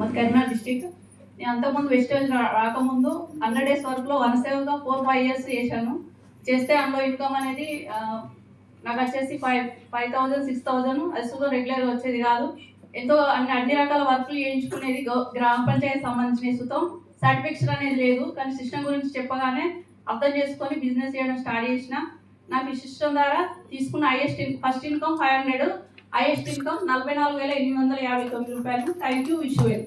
మాది కరీంనగర్ డిస్టిక్ నేను అంతకుముందు వెస్టేజ్ రాకముందు హండ్రెడ్ డేస్ వర్క్లో వన్ సేవ్గా ఫోర్ ఫైవ్ ఇయర్స్ చేశాను. చేస్తే అందులో ఇన్కమ్ అనేది నాకు వచ్చేసి five five thousand six thousand అసలు రెగ్యులర్గా వచ్చేది కాదు. ఎంతో అన్ని అన్ని రకాల వర్క్లు చేయించుకునేది గ్రామ పంచాయతీ సంబంధించిన సుతం సర్టిఫికేషన్ అనేది లేదు కానీ సిస్టమ్ గురించి చెప్పగానే అర్థం చేసుకొని బిజినెస్ చేయడం స్టార్ట్ చేసిన. నాకు ఈ సిస్టమ్ ద్వారా తీసుకున్న highest first income five hundred highest income నలభై నాలుగు వేల ఎనిమిది వందల యాభై తొమ్మిది రూపాయలు. Thank you wish well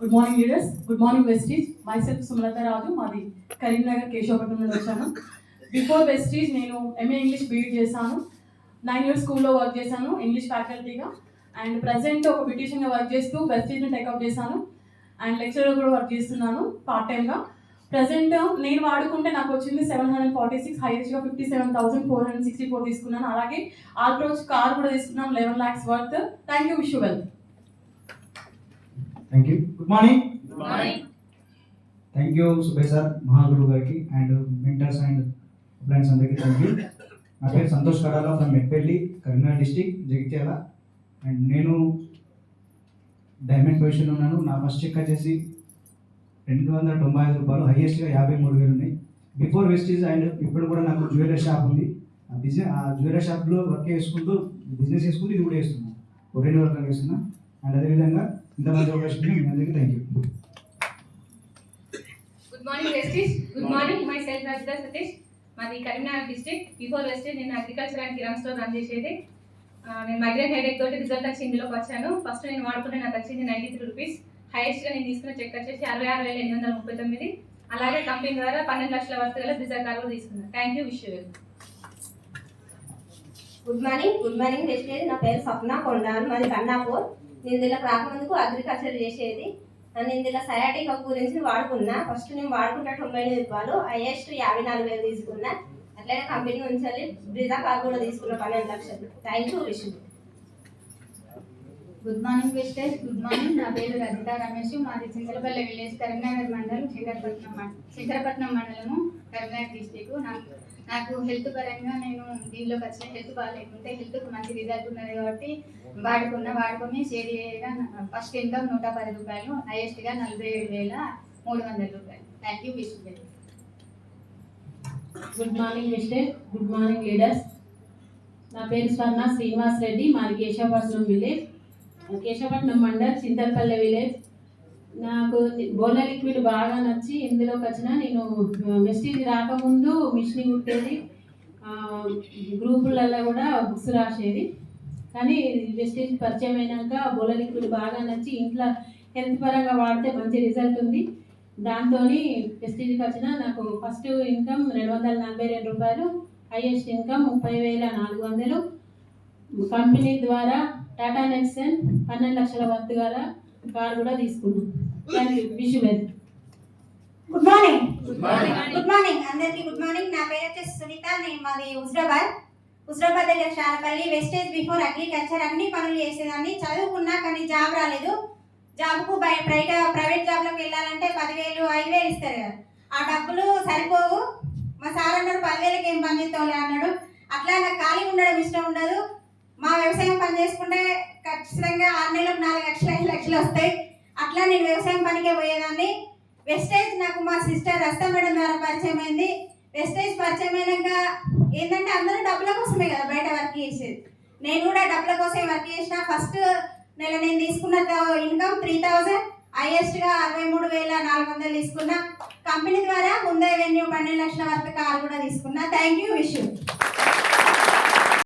good morning leaders good morning Vestige myself Sumalatha Raju మాది కరీంనగర్ కేశవపట్నం నుండి వచ్చాను. బిఫోర్ వెస్టీజ్ నేను ఎంఏ ఇంగ్లీష్ బీఈడ్ చేశాను. నైన్ ఇయర్స్ స్కూల్లో వర్క్ చేశాను ఇంగ్లీష్ ఫ్యాకల్టీగా అండ్ ప్రజెంట్ ఒక బ్యూటీషియన్గా వర్క్ చేస్తూ వెస్టీజ్ని టేకప్ చేశాను. అండ్ లెక్చరర్ కూడా వర్క్ చేస్తున్నాను పార్ట్ టైంగా ప్రజెంట్ నేను వాడుకుంటే నాకు వచ్చింది seven hundred forty six హైయెస్ట్గా fifty seven thousand four hundred sixty four తీసుకున్నాను. అలాగే ఆల్ట్రోజ్ కార్ కూడా తీసుకున్నాను eleven lakhs worth thank you wish well thank you good morning morning thank you సుబే sir Mahaguru గారికి అండ్ మెంటర్స్ అండ్ ఫ్రెండ్స్ అందరికీ thank you నా పేరు Santosh Kadala from Metpalli Karimnagar district Jagtial. And నేను diamond పొజిషన్లో ఉన్నాను. నా ఫస్ట్ చెక్ వచ్చేసి రెండు వందల తొంభై ఐదు రూపాయలు హైయెస్ట్గా యాభై మూడు వేలు ఉన్నాయి బిఫోర్ వెస్టీజ్ అండ్ ఇప్పుడు కూడా నాకు జ్యువెలరీ షాప్ ఉంది. ఆ బిజినెస్ ఆ జ్యువెలరీ షాప్లో వర్క్ చేసుకుంటూ బిజినెస్ చేసుకుంటూ ఇది కూడా చేస్తున్నాను రెండు వర్క్ చేస్తున్నా. అండ్ అదేవిధంగా ఇంతమంది అవకాశం మీ అందరికీ thank you good morning Vestige good morning myself Rajitha Satish మాది కరీంనగర్ డిస్ట్రిక్ట్ బిఫోర్ వెస్టేజ్ నేను agriculture and kirana store run చేసేది. నేను మైగ్రేన్ హెడేక్ తోటి రిజల్ట్ వచ్చి ఇందులోకి వచ్చాను. ఫస్ట్ నేను వాడుకుంటే నాకు వచ్చింది నైంటీ త్రీ రూపీస్ హైయెస్ట్గా నేను తీసుకున్న చెక్ వచ్చేసి అరవై ఆరు వేల ఎనిమిది వందల ముప్పై తొమ్మిది. అలాగే కంపెనీ ద్వారా పన్నెండు లక్షల వరకు గల బ్రిజర్ కార్ కూడా తీసుకున్నాను thank you wish good morning good morning చేసేది నా పేరు స్వప్న కొండాలు మాది కన్నాపూర్. నేను దీనికి రాకముందుకు అగ్రికల్చర్ చేసేది. నేను ఇందులో సయాటిక్ గురించి వాడుకున్నా. ఫస్ట్ నేను వాడుకుంటే తొంభై ఎనిమిది రూపాయలు. హైయెస్ట్ యాభై నాలుగు వేలు తీసుకున్నా. అట్లనే కంపెనీ నుంచి బ్రిజా కార్ కూడా తీసుకున్నా పన్నెండు లక్షలు. Thank you wish good morning విస్టర్స్ good morning నా పేరు రజిత రమేష్. మాది చింతలపల్లి విలేజ్ కరీంనగర్ మండలం శంకరపట్నం మండ- శంకరపట్నం మండలము కరీంనగర్ డిస్టిక్ నాకు నాకు హెల్త్ పరంగా నేను దీనిలోకి వచ్చిన హెల్త్ బాగాలేకుంటే హెల్త్కి మంచి రిజల్ట్ ఉన్నది కాబట్టి వాడుకున్న వాడుకొని షేర్ చేయగా ఫస్ట్ ఇన్కమ్ నూట పది రూపాయలు హైయెస్ట్గా నలభై ఏడు వేల మూడు వందల రూపాయలు. Thank you wish good morning mister good morning leaders నా పేరు స్వర్ణ శ్రీనివాస్ రెడ్డి. మాది కేశవపట్నం విలేజ్ కేశవపట్నం మండల్ చింతలపల్లె విలేజ్. నాకు బోల లిక్విడ్ బాగా నచ్చి ఇందులోకి వచ్చిన నేను వెస్టీజ్ రాకముందు మిషన్ కుట్టేది గ్రూపులలో కూడా బుక్స్ రాసేది. కానీ వెస్టీజ్ పరిచయం అయినాక బోల లిక్విడ్ బాగా నచ్చి ఇంట్లో హెల్త్ పరంగా వాడితే మంచి రిజల్ట్ ఉంది. దాంతో వెస్టీజ్కి వచ్చిన నాకు ఫస్ట్ ఇన్కమ్ రెండు వందల నలభై రెండు రూపాయలు హైయెస్ట్ ఇన్కమ్ ముప్పై వేల నాలుగు వందలు. కంపెనీ ద్వారా టాటా నెక్సన్ పన్నెండు లక్షల వర్త్ గల కార్ కూడా తీసుకున్నాం. Thank you wish well good morning good morning అందరికీ గుడ్ మార్నింగ్ నా పేరు వచ్చేసి సునీత. నేను మాది హుజరాబాద్ హుజరాబాద్ దగ్గర షాలపల్లి వెస్టేజ్ బిఫోర్ అగ్రికల్చర్ అన్ని పనులు చేసేదాన్ని. చదువుకున్నా కానీ జాబ్ రాలేదు. జాబ్కు బయ బయట ప్రైవేట్ జాబ్లోకి వెళ్ళాలంటే పదివేలు ఐదు వేలు ఇస్తారు కదా. ఆ డబ్బులు సరిపోవు. మా సార్ అన్నాడు పదివేలకి ఏం పని చేస్తావులే? అన్నాడు. అట్లా నాకు ఖాళీ ఉండడం ఇష్టం ఉండదు. మా వ్యవసాయం పని చేసుకుంటే ఖచ్చితంగా ఆరు నెలలకు నాలుగు లక్షలు ఐదు లక్షలు వస్తాయి. అట్లా నేను వ్యవసాయం పనికే పోయేదాన్ని. వెస్టేజ్ నాకు మా సిస్టర్ రస్తా మేడం ద్వారా పరిచయం అయింది. వెస్టేజ్ పరిచయం అయినాక ఏంటంటే అందరూ డబ్బుల కోసమే కదా బయట వర్క్ చేసేది. నేను కూడా డబ్బుల కోసమే వర్క్ చేసిన. ఫస్ట్ నెల నేను తీసుకున్న ఇన్కమ్ త్రీ థౌజండ్ హైయెస్ట్గా అరవై మూడు వేల నాలుగు వందలు తీసుకున్నా. కంపెనీ ద్వారా ముందే వెన్యూ పన్నెండు లక్షల వరకు కారు కూడా తీసుకున్నా. Thank you wish you